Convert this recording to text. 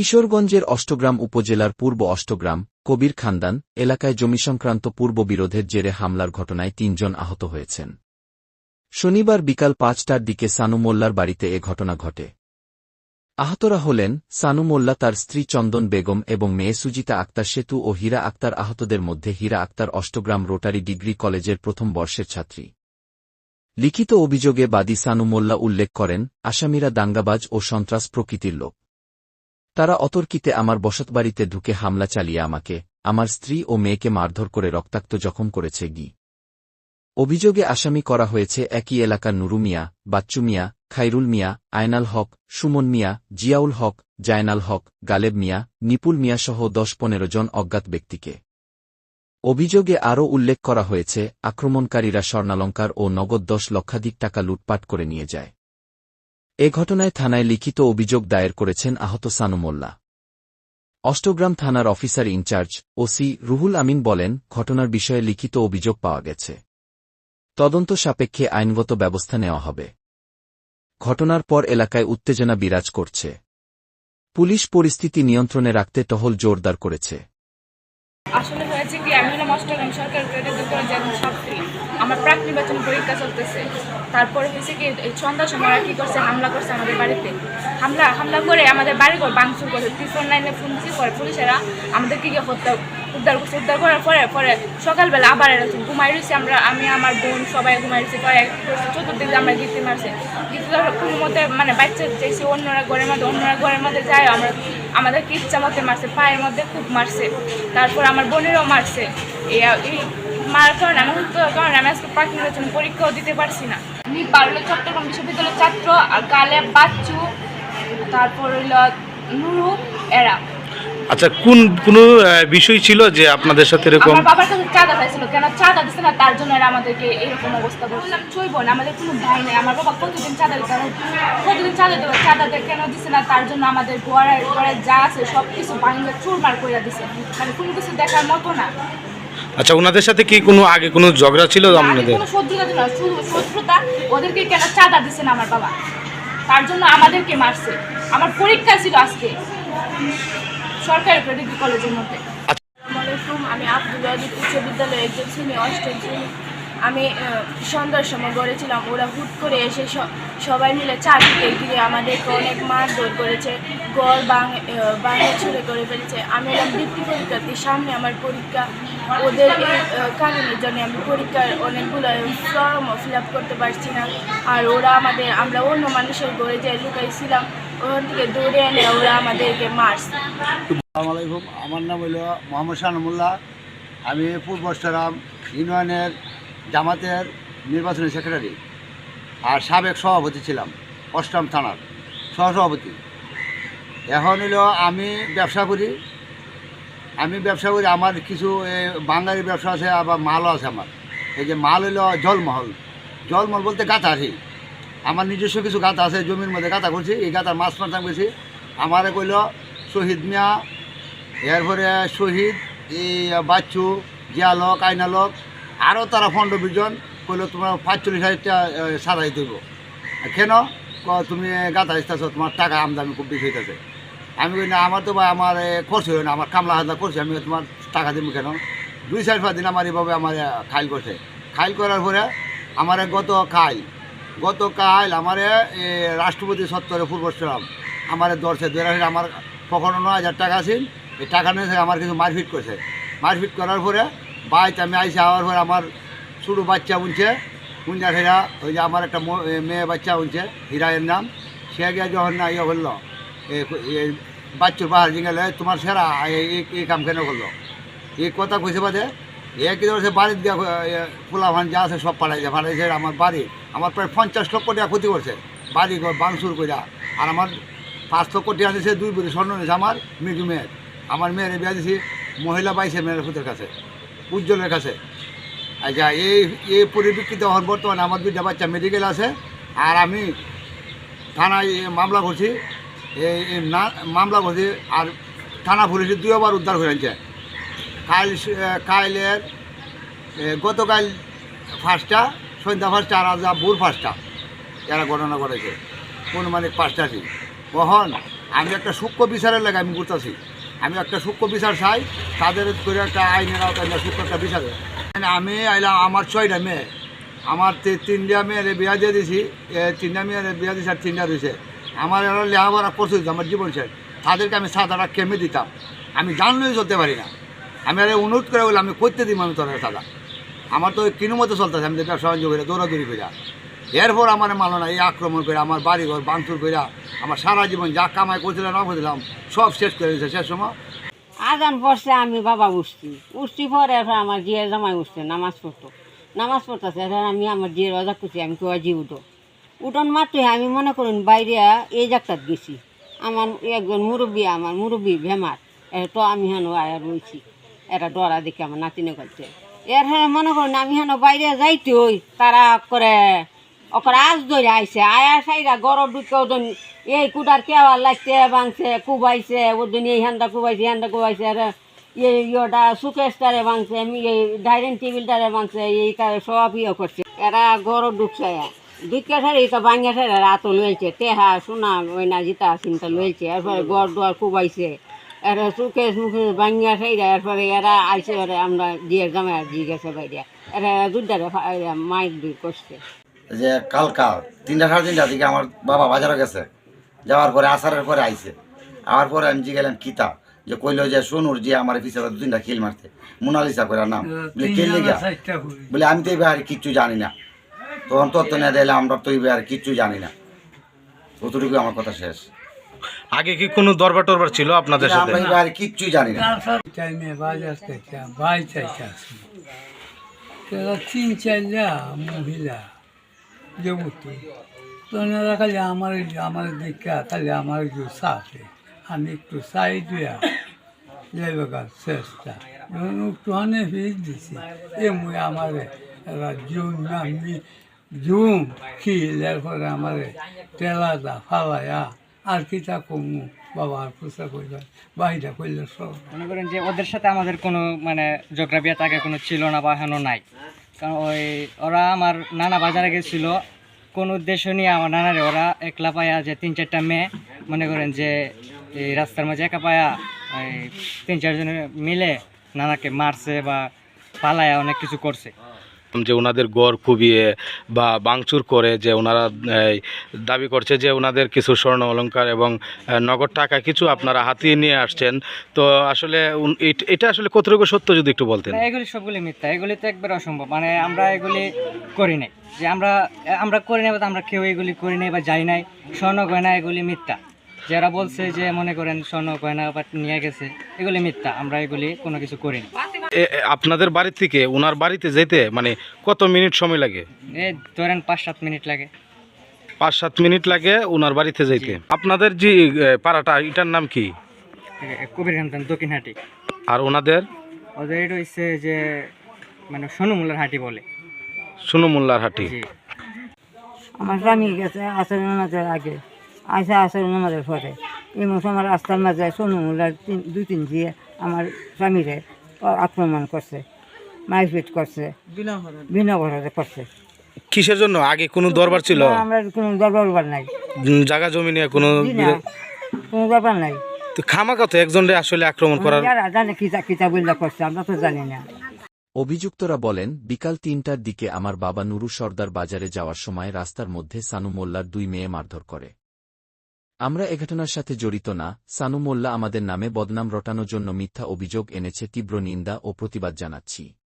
কিশোরগঞ্জের অষ্টগ্রাম উপজেলার পূর্ব অষ্টগ্রাম, কবির খান্দান, এলাকায় জমি সংক্রান্ত পূর্ব বিরোধের জেরে হামলার ঘটনায় তিনজন আহত হয়েছেন। শনিবার বিকাল পাঁচটার দিকে সানু মোল্লার বাড়িতে এ ঘটনা ঘটে। আহতরা হলেন সানু মোল্লা তার স্ত্রী চন্দন বেগম এবং মেয়ে সুজিতা আক্তার সেতু ও হীরা আক্তার আহতদের মধ্যে হীরা আক্তার অষ্টগ্রাম রোটারি ডিগ্রি কলেজের প্রথম বর্ষের ছাত্রী। লিখিত অভিযোগে বাদী সানু মোল্লা উল্লেখ করেন, আসামিরা দাঙ্গাবাজ ও সন্ত্রাস প্রকৃতির লোক। তারা অতর্কিতে আমার বসতবাড়িতে ঢুকে হামলা চালিয়ে আমাকে, আমার স্ত্রী ও মেয়েকে মারধর করে রক্তাক্ত জখম করেছে গি। অভিযোগে আসামি করা হয়েছে একই এলাকার নুরু মিয়া, বাচ্চু মিয়া, খাইরুল মিয়া, আয়নাল হক, সুমন মিয়া, জিয়াউল হক, জায়নাল হক, গালেব মিয়া, নিপুল মিয়া সহ দশ পনেরো জন অজ্ঞাত ব্যক্তিকে। অভিযোগে আরও উল্লেখ করা হয়েছে, আক্রমণকারীরা স্বর্ণালঙ্কার ও নগদ দশ লক্ষাধিক টাকা লুটপাট করে নিয়ে যায়। এ ঘটনায় থানায় লিখিত অভিযোগ দায়ের করেছেন আহত সানু মোল্লা। অষ্টগ্রাম থানার officer in charge OC Ruhul Amin বলেন, ঘটনার বিষয়ে লিখিত অভিযোগ পাওয়া গেছে। তদন্ত সাপেক্ষে আইনগত ব্যবস্থা নেওয়া হবে। ঘটনার পর এলাকায় উত্তেজনা বিরাজ করছে। পুলিশ পরিস্থিতি নিয়ন্ত্রণে রাখতে টহল জোরদার করেছে। আসলে হয়েছে কি, আমি হলাম অষ্টগ্রাম সরকার করে যে একজন ছাত্রী আমার প্রাক নির্বাচন পরীক্ষা চলতেছে। তারপরে হয়েছে কি, এই সন্ধ্যার সময় কী করছে, হামলা করছে আমাদের বাড়িতে। হামলা হামলা করে আমাদের বাড়ি ঘর করে ত্রিফোর লাইনে ফোন পরে পুলিশেরা আমাদেরকে গিয়ে হত্যা উদ্ধার করছে। উদ্ধার করার পরে পরে সকালবেলা আবার এরকম ঘুমাই রয়েছি আমরা। আমি, আমার বোন সবাই ঘুমাই রয়েছি। পরে চতুর্দিকে আমরা গীতি মারছে। গীতি কোনো মতে মানে বাচ্চা চাইছি, অন্যরা ঘরের মধ্যে, অন্যরা ঘরের মধ্যে যায়। আমরা, আমাদের ইচ্ছা মতে মারছে, পায়ের মধ্যে খুব মারছে। তারপর আমার বোনেরও মারছে। এই এই মার কারণে আমি হয়তো কারণে আমি আজকে পাখি নির্বাচন পরীক্ষাও দিতে পারছি না। আমি পারল চট্টগ্রাম বিশ্ববিদ্যালয়ের ছাত্র আর গালে বাচ্চু, তারপর হইল নুরু, এরা। আচ্ছা কোন কোন বিষয় ছিল যে আপনাদের সাথে এরকম আমার বাবার কাছে চাঁদা চাইছিল কেন চাঁদা দিচ্ছে না? তার জন্য এরা আমাদেরকে এরকম অবস্থা আমি চইব না আমাদের কোনো ভাই নেই। আমার বাবা প্রতিদিন চাঁদা দিতে প্রতিদিন চাঁদা দেবো চাঁদা দিয়ে কেন দিছে না? তার জন্য আমাদের ঘরের ঘরে যা আছে সব কিছু ভাঙলে চুরমার করে দিছে। মানে কোনো কিছু দেখার মতো না। আচ্ছা ওনাদের সাথে কি কোনো আগে কোনো ঝগড়া ছিল আপনাদের কোনো শত্রুতা ছিল না, শুধু শত্রুতা ওদেরকে কেন চাঁদা দিছে না আমার বাবা? তার জন্য আমাদেরকে মারছে। আমার পরীক্ষা ছিল আজকে। সরকারি ডিগ্রি কলেজের মধ্যে। আসসালামাইকুম আমি আব্দুল আজিজ উচ্চ বিদ্যালয়ে একজন শ্রেণি অষ্টম শ্রেণি। আমি সন্ধ্যার সময় গড়েছিলাম ওরা হুট করে এসে সবাই মিলে চারদিকে ঘিরে আমাদেরকে অনেক মারধর করেছে গড় বাং বাংলা ছুড়ে করে ফেলেছে। আমি এলাম বৃত্তি পরীক্ষার্থী সামনে আমার পরীক্ষা ওদের এই কারণের জন্য আমি পরীক্ষার অনেকগুলো ফর্মও ফিল আপ করতে পারছি না। আর ওরা আমাদের আমরা অন্য মানুষের গড়ে যে লুকাইছিলাম। আমার নাম হইল মোহাম্মদ শাহনুমুল্লাহ আমি পূর্বস্তরাম ইউনিয়নের জামাতের নির্বাচনী সেক্রেটারি আর সাবেক সভাপতি ছিলাম, অষ্টম থানার সহসভাপতি। এখন হইল আমি ব্যবসা করি। আমি ব্যবসা করি, আমার কিছু বাঙালি ব্যবসা আছে, আবার মালও আছে আমার। এই যে মাল হইল জলমহল। জলমহল বলতে গাঁথারি আমার নিজস্ব কিছু গাঁথা আছে, জমির মধ্যে গাঁথা করছি। এই গাঁথার মাছ মারতাম করছি আমারে কইল, শহীদ মিয়া, এরপরে শহীদ এই বাচ্চু জিয়ালক আইনালক আরও তারা পনেরো বিজন কইল, তোমার পাঁচচল্লিশ হাজার টাকা সাদাই দেবো। কেন? তুমি গাঁথা আসতেছ তোমার টাকা আমদানি খুব বেশি হইতেছে। আমি কই, না, আমার তো ভাই, আমার খরচ হইল না, আমার কামলা হাজা করছে, আমি তোমার টাকা দিব কেন? দুই, চার, পাঁচ দিন আমার এভাবে আমার খাইল করছে। খাইল করার পরে আমার গত খাইল। গত কাল আমারে রাষ্ট্রপতি সত্তরে পূর্বশ্রম আমার দর্শে ধরে আমার কখনো নয় হাজার টাকা আছিল এই টাকা নিয়ে আমার কিছু মারপিট করছে। মারপিট করার পরে বাইতে আমি আইসে আওয়ার পরে আমার ছোটো বাচ্চা উনছে উনজা ফেরা ওই যে আমার একটা মেয়ে বাচ্চা উনছে হীরায়ের নাম। সে গিয়ে যখন না ইয়ে বলল বাচ্চুর বাহার জিঙ্গালে তোমার সেরা এই- কাম কেন করল? এই কথা কইছে বাদে, এ কি বাড়ির দিয়া পোলা ভান যা আছে সব পাঠাইছে। পাঠাইছে আমার বাড়ি আমার প্রায় পঞ্চাশ লক্ষ টাকা ক্ষতি করছে। বাড়ি ঘর বাংসুর কইরা। আর আমার পাঁচ লক্ষ টাকা দিয়েছে দুই বুড়ি স্বর্ণ নিয়েছে আমার মৃদু মেয়ের। আমার মেয়ের বিয়া দিয়েছি মহিলা বাইছে মেয়ের পুতের কাছে, উজ্জ্বলের কাছে। আচ্ছা এই এই পরিপ্রেক্ষিতে এখন বর্তমানে আমার দুইটা বাচ্চা মেডিকেল আছে। আর আমি থানায় মামলা করছি। এই না, মামলা করছি আর থানা পুলিশে দুইবার উদ্ধার করে আনছে কাল কাইলের গতকাল ফার্স্টটা সন্ধ্যা ফার্স্টটা আর আজ ভোর ফার্স্টটা এরা ঘটনা করেছে কোন মানে পাঁচটা ঠিক কখন? আমি একটা সূক্ষ্ম বিচারের লাগে, আমি করতেছি আমি একটা সূক্ষ্ম বিচার চাই, তাদের করে একটা আইনের সূক্ষ্ম একটা বিচার। মানে আমি আইলাম, আমার ছয়টা মেয়ে। আমার তিনটা মেয়ের বিয়া দিয়ে দিছি তিনটা মেয়ের বিয়া দিয়েছি আর তিনটা দিয়েছে আমার এরা লেখাপড়া করছে, আমার জীবন শেষ। তাদেরকে আমি সাদাটা কেমে দিতাম। আমি জানলেই চলতে পারি না। আমি আরে অনুরোধ করে বলে আমি করতে দিই আমি তোর সাদা আমার তো কিনো মতো চলতেছে, আমি যেটা বাণিজ্য করে, দৌড়াদৌড়ি করে এরপর আমার মানো না এই আক্রমণ করে আমার বাড়িঘর বাংচুর করে আমার সারা জীবন যা কামাই করছিলাম না করছিলাম সব শেষ করে দিয়েছে শেষ সময়। আজান পড়ছে, আমি বাবা উঠছি। উঠছি পরে এরপর আমার জিয়ের জামাই উঠছে, নামাজ পড়তো। নামাজ পড়তেছে, এরপর আমি আমার জিয়ের অজা করছি, আমি কেউ আজি উঠো। উঠন মাত্রই আমি মনে করুন বাইরে এই জায়গাটাত গেছি। আমার একজন মুরব্বী, আমার মুরব্বী এর তো আমি হেন রয়েছি এরা ডরা দেখে আমার নাতিনে করছে এর হ্যাঁ মনে করুন আমি হেন বাইরে যাইতে হই, তারা করে ওকর আজ ধরে আইছে। আয়া সাইরা গরম ঢুকে ওজন এই কুটার কেওয়ার লাগছে বাংছে কুবাইছে, ওজন এই হ্যান্ডা কুবাইছে হ্যান্ডা কুবাইছে, আর ইয়েটা সুকেশটারে আমি এই ডাইনিং টেবিলটারে ভাঙছে, এই সব ইয়ে করছে। এরা গরম ঢুকছে ঢুকে সারে এটা ভাঙিয়া সারে রাত লইছে তেহা সোনা ওই না জিতা চিন্তা লইছে এরপরে গড় দুয়ার কুবাইছে। এরা সুকেশ মুখে ভাঙিয়া সাইরা এরপরে এরা আইসে এরা আমরা দিয়ে জামাই আর দিয়ে গেছে বাইরে এরা দুটারে মাইক দূর করছে। যে কালকা তিনটা সাড়ে তিনটার দিকে আমার বাবা বাজারে গেছে যাওয়ার পরে আসারের পরে আইছে। আমার পরে আমি যে গেলাম কিতা? যে কইলো যে সোনুর যে আমার পিছনে দু তিনটা খিল মারতে মোনালিসা করে নাম। বলে কে লেগা? বলে আমি তো এই ব্যাপারে কিচ্ছু জানি না। তখন তত্ত্ব নিয়ে দিলে আমরা তো এই ব্যাপারে কিচ্ছু জানি না। অতটুকু আমার কথা শেষ। আগে কি কোনো দরবার টরবার ছিল আপনাদের সাথে? আমরা এই ব্যাপারে কিচ্ছু জানি না। টাইমে বাজার থেকে বাই চাইতে আসি তারা তিন চারটা মহিলা যেমন তোনারা খালি আমার আমার দেখা খালি আমার একটু সাথে। আমি একটু সাই দিয়া লেবেকার চেষ্টা একটুখানি ফিস দিছি। এমনি আমার এরা জুম আমি জুম খিল এরপরে আমার তেলাটা ফালাইয়া আর কিতা কমু বাবা আর পুষা করলে বাহিটা করলে সব। মনে করেন যে ওদের সাথে আমাদের কোনো মানে জোগ্রাফিয়া তাকে কোনো ছিল না বা হেন নাই। কারণ ওই, ওরা আমার নানা বাজারে গেছিল। কোন উদ্দেশ্য নিয়ে আমার নানারে ওরা একলা পায়া যে তিন চারটা মেয়ে, মনে করেন যে এই রাস্তার মাঝে একা পায়া এই তিন চারজনে মিলে নানাকে মারছে বা পালায়া অনেক কিছু করছে। যে ওনাদের গড় কুবিয়ে বা বাংচুর করে, যে ওনারা দাবি করছে যে ওনাদের কিছু স্বর্ণ অলংকার এবং নগদ টাকা কিছু আপনারা হাতিয়ে নিয়ে আসছেন। তো আসলে এটা আসলে কতটুকু সত্য যদি একটু বলতেন? এগুলি সবগুলি মিথ্যা। এগুলি তো একবার অসম্ভব। মানে আমরা এগুলি করি নাই। যে আমরা আমরা করি নাই বা আমরা কেউ এগুলি করি নাই বা যাই নাই। স্বর্ণ গয়না এগুলি মিথ্যা। যারা বলছে যে, মনে করেন স্বর্ণ গয়না বা নিয়ে গেছে, এগুলি মিথ্যা। আমরা এগুলি কোনো কিছু করি না এ- এ- আপনাদের বাড়ির থেকে ওনার বাড়িতে যেতে মানে কত মিনিট সময় লাগে? এই ধরেন পাঁচ সাত মিনিট লাগে। পাঁচ সাত মিনিট লাগে ওনার বাড়িতে যেতে আপনাদের যে এ, পাড়াটা এটার নাম কি? কবির খান দক্ষিণহাটি। আর ওনাদের? ওদের এটা হচ্ছে যে মানে সোনুমুল্লার হাঁটি বলে। সুনু মোল্লার হাটি। জি। আমার স্বামী গেছে আসর নামাজের আগে। আইসা আসর নামাজের পরে। এই মৌসুমের রাস্তার মাঝে সোনু মুলার তিন দুই তিন দিয়ে আমার স্বামীরে আক্রমণ করছে মারপিট করছে বিনা ভরসে করছে। কিসের জন্য? আগে কোনো দরবার ছিল? আমরা কোনো দরবার নাই। জায়গা জমি নিয়ে কোনো কোনো দরবার নাই। তো খামা কত একজনরে আসলে আক্রমণ করার জানে কিতা বললে করছে আমরা তো জানি না। অভিযুক্তরা বলেন বিকাল তিনটার দিকে আমার বাবা নুরু সর্দার বাজারে যাওয়ার সময় রাস্তার মধ্যে সানু মোল্লার দুই মেয়ে মারধর করে। আমরা এ ঘটনার সাথে জড়িত না, সানু মোল্লা আমাদের নামে বদনাম রটানোর জন্য মিথ্যা অভিযোগ এনেছে, তীব্র নিন্দা ও প্রতিবাদ জানাচ্ছি।